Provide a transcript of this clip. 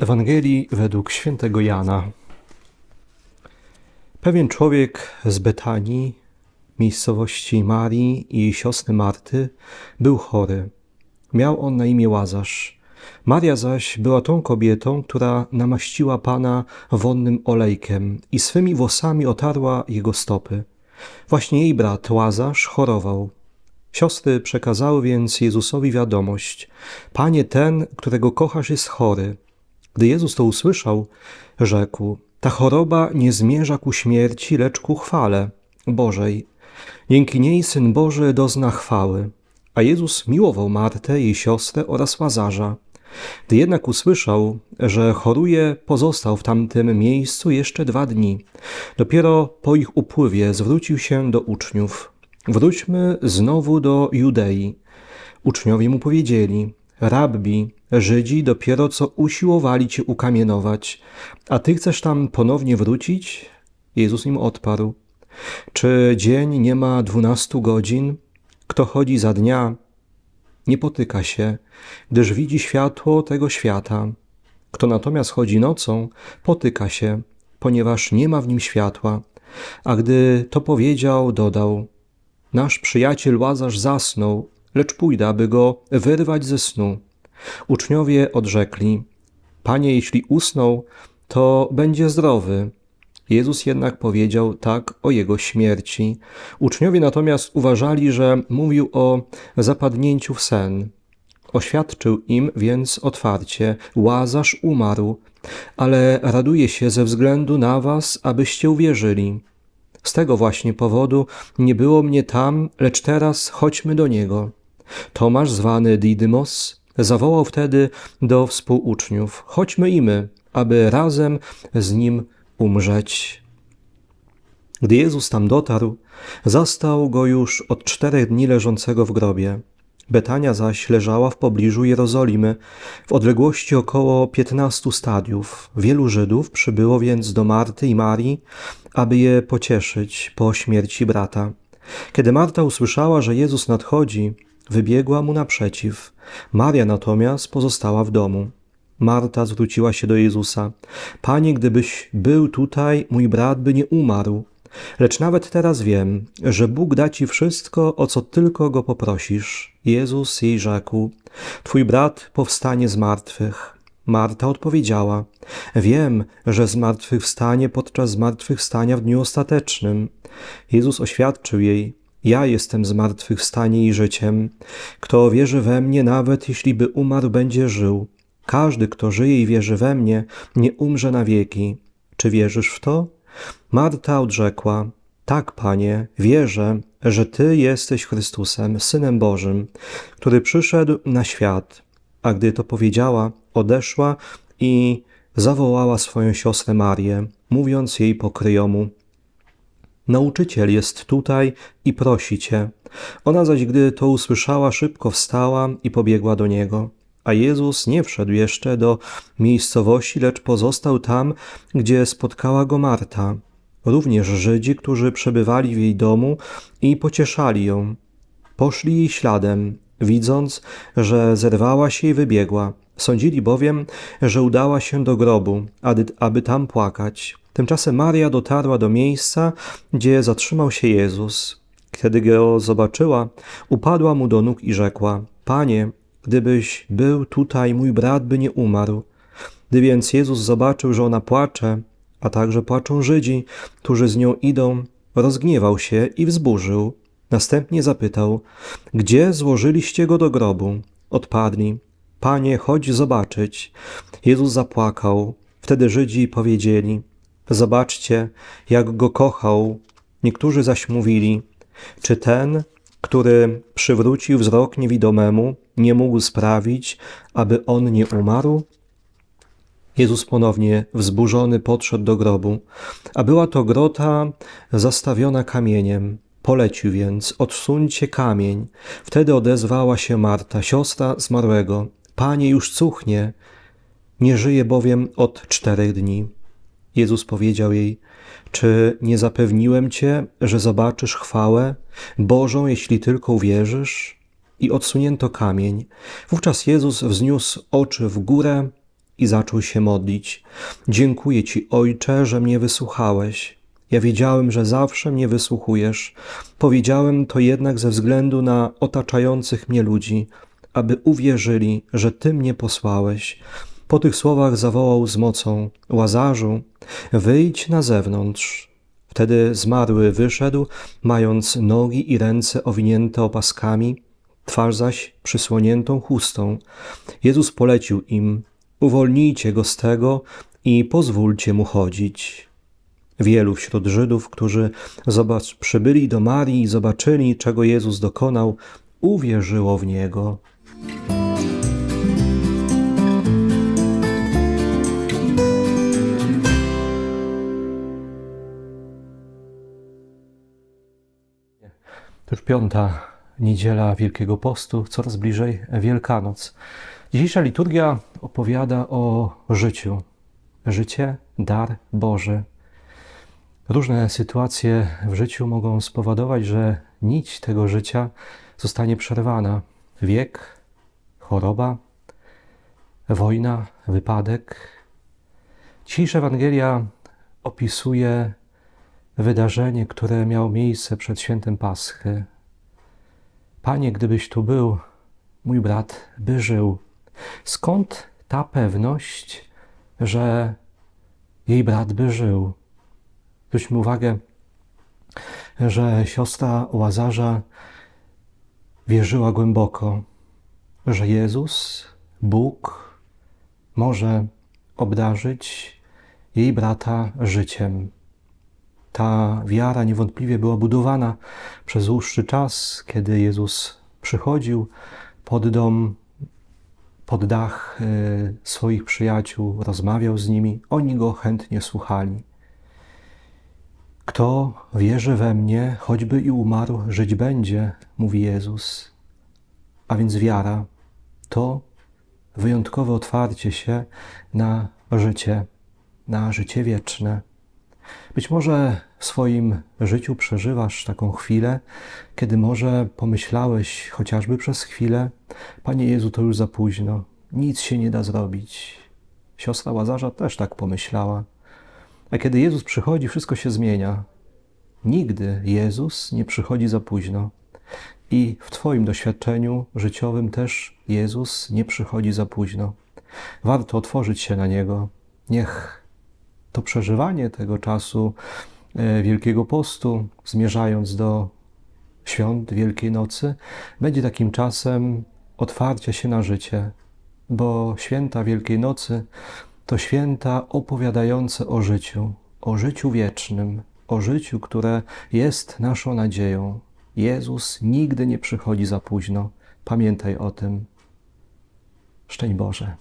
Ewangelii według świętego Jana. Pewien człowiek z Betanii, miejscowości Marii i jej siostry Marty, był chory. Miał on na imię Łazarz. Maria zaś była tą kobietą, która namaściła Pana wonnym olejkiem i swymi włosami otarła jego stopy. Właśnie jej brat Łazarz chorował. Siostry przekazały więc Jezusowi wiadomość: Panie, ten, którego kochasz, jest chory. Gdy Jezus to usłyszał, rzekł: Ta choroba nie zmierza ku śmierci, lecz ku chwale Bożej. Dzięki niej syn Boży dozna chwały. A Jezus miłował Martę, jej siostrę oraz Łazarza. Gdy jednak usłyszał, że choruje, pozostał w tamtym miejscu jeszcze dwa dni. Dopiero po ich upływie zwrócił się do uczniów. Wróćmy znowu do Judei. Uczniowie mu powiedzieli: Rabbi, Żydzi dopiero co usiłowali cię ukamienować, a ty chcesz tam ponownie wrócić? Jezus im odparł: Czy dzień nie ma dwunastu godzin? Kto chodzi za dnia, nie potyka się, gdyż widzi światło tego świata. Kto natomiast chodzi nocą, potyka się, ponieważ nie ma w nim światła. A gdy to powiedział, dodał: Nasz przyjaciel Łazarz zasnął, lecz pójdę, aby go wyrwać ze snu. Uczniowie odrzekli: Panie, jeśli usnął, to będzie zdrowy. Jezus jednak powiedział tak o jego śmierci. Uczniowie natomiast uważali, że mówił o zapadnięciu w sen. Oświadczył im więc otwarcie: Łazarz umarł, ale raduje się ze względu na was, abyście uwierzyli. Z tego właśnie powodu nie było mnie tam, lecz teraz chodźmy do niego. Tomasz, zwany Didymos, zawołał wtedy do współuczniów: Chodźmy i my, aby razem z nim umrzeć. Gdy Jezus tam dotarł, zastał go już od czterech dni leżącego w grobie. Betania zaś leżała w pobliżu Jerozolimy, w odległości około piętnastu stadiów. Wielu Żydów przybyło więc do Marty i Marii, aby je pocieszyć po śmierci brata. Kiedy Marta usłyszała, że Jezus nadchodzi, wybiegła mu naprzeciw. Maria natomiast pozostała w domu. Marta zwróciła się do Jezusa: Panie, gdybyś był tutaj, mój brat by nie umarł. Lecz nawet teraz wiem, że Bóg da ci wszystko, o co tylko go poprosisz. Jezus jej rzekł: Twój brat powstanie z martwych. Marta odpowiedziała: Wiem, że zmartwychwstanie podczas zmartwychwstania w dniu ostatecznym. Jezus oświadczył jej: Ja jestem zmartwychwstanie i życiem. Kto wierzy we mnie, nawet jeśli by umarł, będzie żył. Każdy, kto żyje i wierzy we mnie, nie umrze na wieki. Czy wierzysz w to? Marta odrzekła: Tak, panie, wierzę, że ty jesteś Chrystusem, synem Bożym, który przyszedł na świat. A gdy to powiedziała, odeszła i zawołała swoją siostrę Marię, mówiąc jej po kryjomu: Nauczyciel jest tutaj i prosi cię. Ona zaś, gdy to usłyszała, szybko wstała i pobiegła do niego. A Jezus nie wszedł jeszcze do miejscowości, lecz pozostał tam, gdzie spotkała go Marta. Również Żydzi, którzy przebywali w jej domu i pocieszali ją. Poszli jej śladem, widząc, że zerwała się i wybiegła. Sądzili bowiem, że udała się do grobu, aby, tam płakać. Tymczasem Maria dotarła do miejsca, gdzie zatrzymał się Jezus. Kiedy go zobaczyła, upadła mu do nóg i rzekła: Panie, Gdybyś był tutaj, mój brat by nie umarł. Gdy więc Jezus zobaczył, że ona płacze, a także płaczą Żydzi, którzy z nią idą, rozgniewał się i wzburzył. Następnie zapytał: Gdzie złożyliście go do grobu? Odpadli: Panie, chodź zobaczyć. Jezus zapłakał. Wtedy Żydzi powiedzieli: Zobaczcie, jak go kochał. Niektórzy zaś mówili: Czy ten, który przywrócił wzrok niewidomemu, nie mógł sprawić, aby on nie umarł? Jezus ponownie wzburzony podszedł do grobu, a była to grota zastawiona kamieniem. Polecił więc, odsuńcie kamień. Wtedy odezwała się Marta, siostra zmarłego. Panie, już cuchnie, nie żyje bowiem od czterech dni. Jezus powiedział jej, czy nie zapewniłem cię, że zobaczysz chwałę Bożą, jeśli tylko uwierzysz? I odsunięto kamień. Wówczas Jezus wzniósł oczy w górę i zaczął się modlić. Dziękuję Ci, Ojcze, że mnie wysłuchałeś. Ja wiedziałem, że zawsze mnie wysłuchujesz. Powiedziałem to jednak ze względu na otaczających mnie ludzi, aby uwierzyli, że Ty mnie posłałeś. Po tych słowach zawołał z mocą: Łazarzu, wyjdź na zewnątrz. Wtedy zmarły wyszedł, mając nogi i ręce owinięte opaskami, twarz zaś przysłoniętą chustą. Jezus polecił im: Uwolnijcie go z tego i pozwólcie mu chodzić. Wielu wśród Żydów, którzy zobacz, przybyli do Marii i zobaczyli, czego Jezus dokonał, uwierzyło w niego. Już piąta niedziela Wielkiego Postu, coraz bliżej Wielkanoc. Dzisiejsza liturgia opowiada o życiu. Życie, dar Boży. Różne sytuacje w życiu mogą spowodować, że nić tego życia zostanie przerwana. Wiek, choroba, wojna, wypadek. Dzisiejsza Ewangelia opisuje wydarzenie, które miało miejsce przed świętem Paschy. Panie, gdybyś tu był, mój brat by żył. Skąd ta pewność, że jej brat by żył? Zwróćmy uwagę, że siostra Łazarza wierzyła głęboko, że Jezus, Bóg, może obdarzyć jej brata życiem. Ta wiara niewątpliwie była budowana przez dłuższy czas, kiedy Jezus przychodził pod dom, pod dach y, swoich przyjaciół, rozmawiał z nimi, oni go chętnie słuchali. Kto wierzy we mnie, choćby i umarł, żyć będzie, mówi Jezus. A więc wiara to wyjątkowe otwarcie się na życie, na życie wieczne. Być może w swoim życiu przeżywasz taką chwilę, kiedy może pomyślałeś chociażby przez chwilę: Panie Jezu, to już za późno, nic się nie da zrobić. Siostra Łazarza też tak pomyślała. A kiedy Jezus przychodzi, wszystko się zmienia. Nigdy Jezus nie przychodzi za późno. I w Twoim doświadczeniu życiowym też Jezus nie przychodzi za późno. Warto otworzyć się na Niego. Niech to przeżywanie tego czasu e, Wielkiego Postu, zmierzając do świąt Wielkiej Nocy, będzie takim czasem otwarcia się na życie, bo święta Wielkiej Nocy to święta opowiadające o życiu, o życiu wiecznym, o życiu, które jest naszą nadzieją. Jezus nigdy nie przychodzi za późno. Pamiętaj o tym. Szczęść Boże.